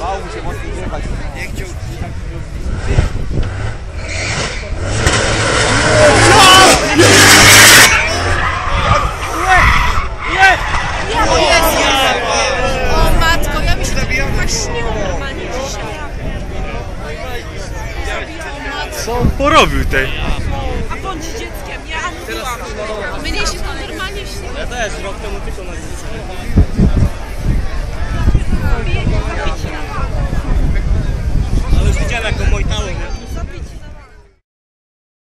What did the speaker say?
Bał mu się mocno jechać. Nie chciał. Co on porobił tej? A bądź dzieckiem, ja Anu byłam. Mnie się to normalnie śniło. Ja też, rok temu tylko na dziecko.